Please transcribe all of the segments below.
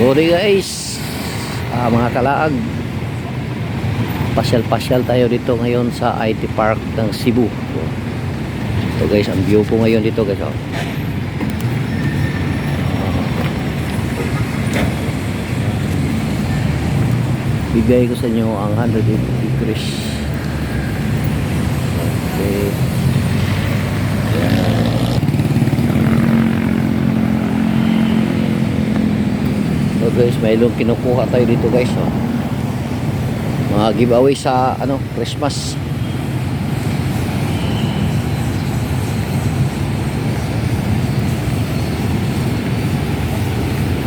Good guys. Ah, mga kalaag. Pasyal-pasyal tayo dito ngayon sa IT Park ng Cebu. So guys, ang view ko ngayon dito guys. Oh. Bigay ko sa inyo ang 180 degrees. Okay. So guys, may ilong kinukuha tayo dito guys. Oh. Mga giveaway sa ano, Christmas.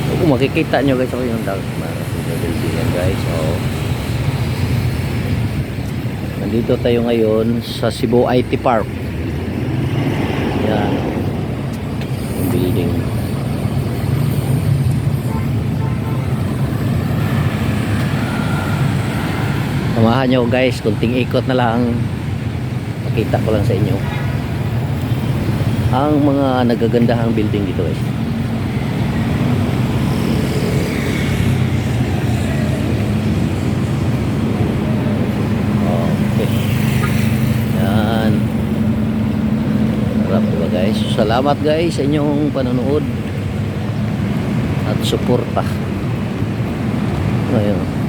So, kung makikita nyo guys ako yung yan guys. So, nandito tayo ngayon sa Cebu IT Park. Yan. Yung building. Samahan nyo guys, kunting ikot na lang. Pakita ko lang sa inyo. Ang mga nagagandahang building dito guys. Okay. Yan. Sarap diba guys? Salamat guys sa inyong panonood at suporta. Ngayon.